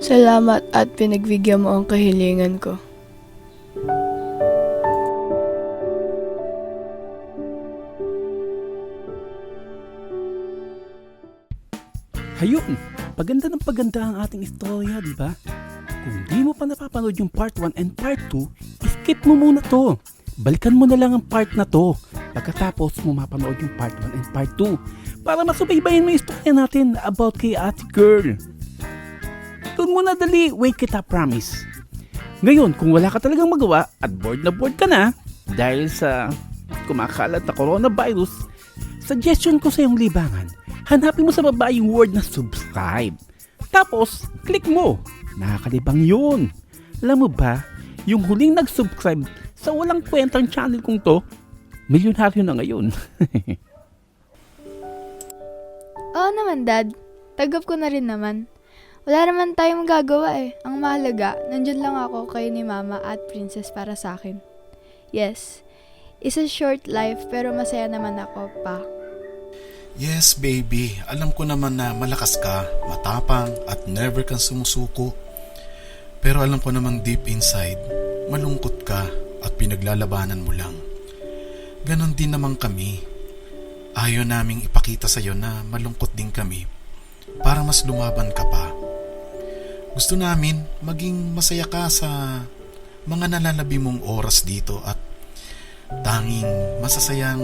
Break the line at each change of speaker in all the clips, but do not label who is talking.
Salamat at pinagbigyan mo ang kahilingan ko.
Hayun, paganda ng paganda ang ating istorya, di ba? Kung di mo pa napapanood yung part 1 and part 2, skip mo muna to. Balikan mo na lang ang part na to pagkatapos mo mapanood yung part 1 and part 2 para masubaybayan mo yung istorya natin about kay ate girl. Muna dali, wait kita promise. Ngayon, kung wala ka talagang magawa at bored na bored ka na dahil sa kumakalat na coronavirus, suggestion ko sa iyong libangan, hanapin mo sa baba yung word na subscribe. Tapos, click mo. Nakakalibang yun. Alam mo ba, yung huling nag-subscribe sa walang kwentang channel kong to, milyonaryo na ngayon.
Oo naman, Dad. Tagap ko na rin naman. Wala naman tayong magagawa eh. Ang mahalaga, nandyan lang ako kayo ni Mama at Princess para sa akin. Yes, it's a short life pero masaya naman ako pa.
Yes, baby. Alam ko naman na malakas ka, matapang, at never kang sumusuko. Pero alam ko namang deep inside, malungkot ka at pinaglalabanan mo lang. Ganon din naman kami. Ayaw naming ipakita sa'yo na malungkot din kami para mas lumaban ka pa. Gusto namin maging masaya ka sa mga nalalabi mong oras dito at tanging masasayang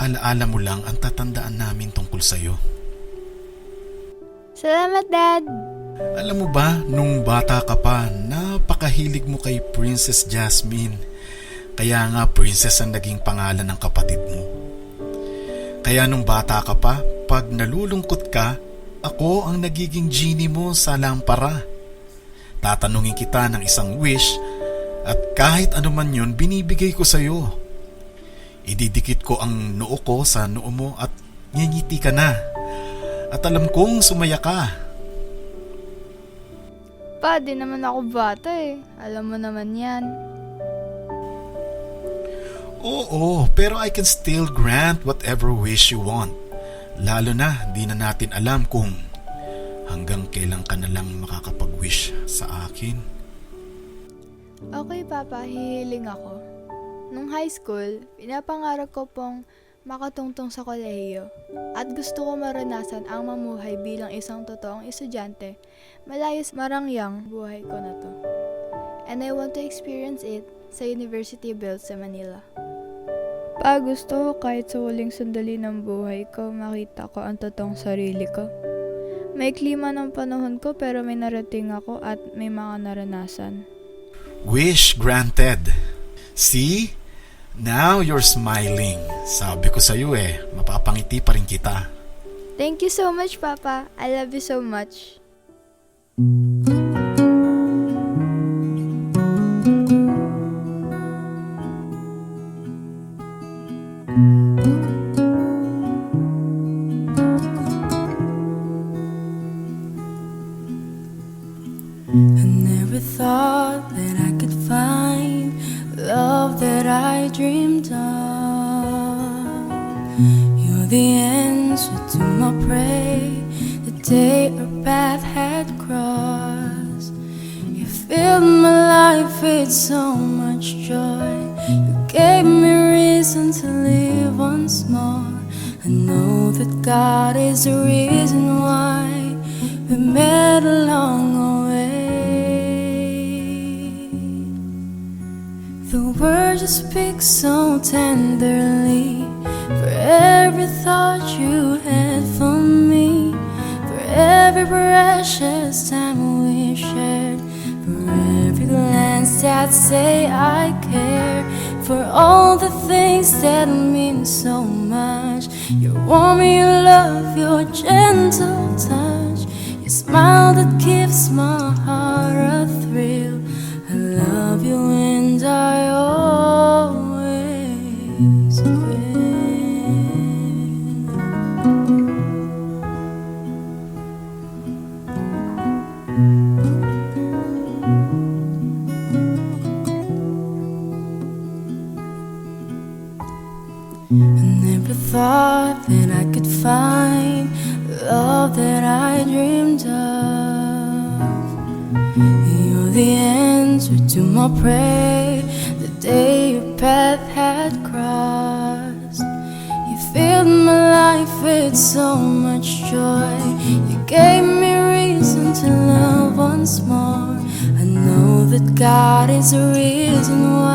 alaala mo lang ang tatandaan namin tungkol sa'yo.
Salamat, Dad!
Alam mo ba, nung bata ka pa, napakahilig mo kay Princess Jasmine. Kaya nga Princess ang naging pangalan ng kapatid mo. Kaya nung bata ka pa, pag nalulungkot ka, ako ang nagiging genie mo sa lampara. Tatanungin kita ng isang wish at kahit ano man yun, binibigay ko sa'yo. Ididikit ko ang noo ko sa noo mo at ngingiti ka na. At alam kong sumaya ka.
Pa, di naman ako bata eh. Alam mo naman yan.
Oo, pero I can still grant whatever wish you want. Lalo na, di na natin alam kung hanggang kailan ka na lang makakapag-wish sa akin.
Okay, Papa, hihiling ako. Nung high school, pinapangarap ko pong makatungtong sa kolehiyo at gusto ko maranasan ang mamuhay bilang isang totoong estudyante malayo sa marangyang buhay ko na to. And I want to experience it sa University built sa Manila. Pa, gusto ko kahit sa huling sandali ng buhay ko, makita ko ang totoong sarili ko. May klima ng panahon ko pero may narating ako at may mga naranasan.
Wish granted. See? Now you're smiling. Sabi ko sa'yo eh, mapapangiti pa rin kita.
Thank you so much, Papa. I love you so much.
I filled my life with so much joy. You gave me God is the reason why we met along the way. The words you speak so tenderly for every thought you had for me, for every precious time we shared, for every glance that say I care, for all the things that mean so much. Your warmth, your love, your gentle touch, your smile that gives my heart a thrill. I love you and I I never thought that I could find love that I dreamed of. You're the answer to my prayer. The day your path had crossed. You filled my life with so much joy. You gave me reason to love once more. I know that God is the reason why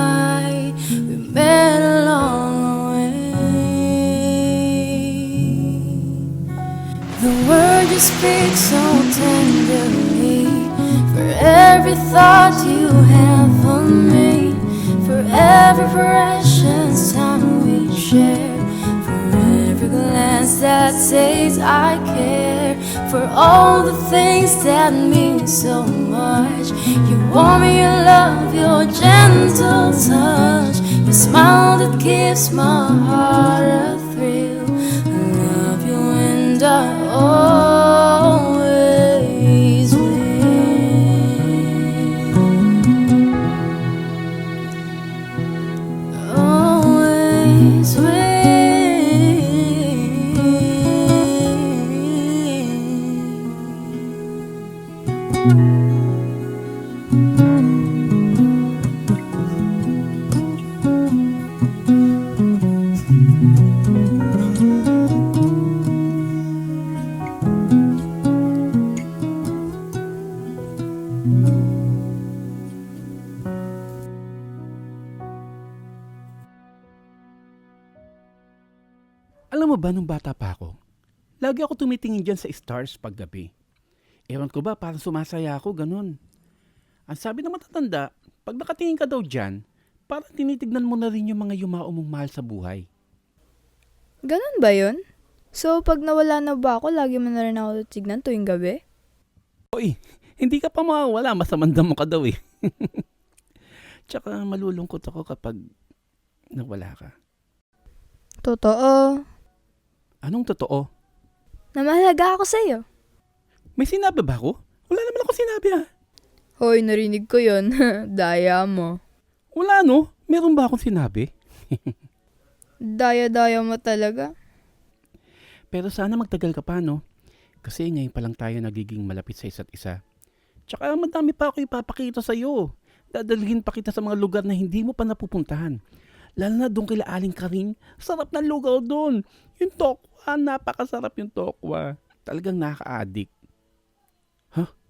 speak so tenderly. For every thought you have for me. For every precious time we share. For every glance that says I care. For all the things that mean so much. You warm me, your love, your gentle touch. Your smile that gives my heart a thrill.
Alam mo ba nung bata pa ako, lagi ako tumitingin dyan sa stars paggabi. Ewan ko ba, parang sumasaya ako, ganun. Ang sabi ng matatanda, pag nakatingin ka daw dyan, parang tinitignan mo na rin yung mga yumao mong mahal sa buhay.
Ganun ba yun? So, pag nawala na ba ako, lagi mo na rin ako tignan tuwing gabi?
Oy, hindi ka pa mawawala, masamandam mo ka daw eh. Tsaka malulungkot ako kapag nawala ka.
Totoo.
Anong totoo?
Namahalaga ako sa'yo.
May sinabi ba ako? Wala naman ako sinabi ah.
Hoy, narinig ko yon Daya mo.
Wala no? Meron ba akong sinabi?
Daya-daya mo talaga.
Pero sana magtagal ka pa, no? Kasi ngayon pa lang tayo nagiging malapit sa isa't isa. Tsaka madami pa ako ipapakita sa'yo. Dadalhin pa kita sa mga lugar na hindi mo pa napupuntahan. Lalo na doon kila Aling Karing. Sarap ng lugar doon. Yung tokwa, napakasarap yung tokwa. Talagang nakaka-addict.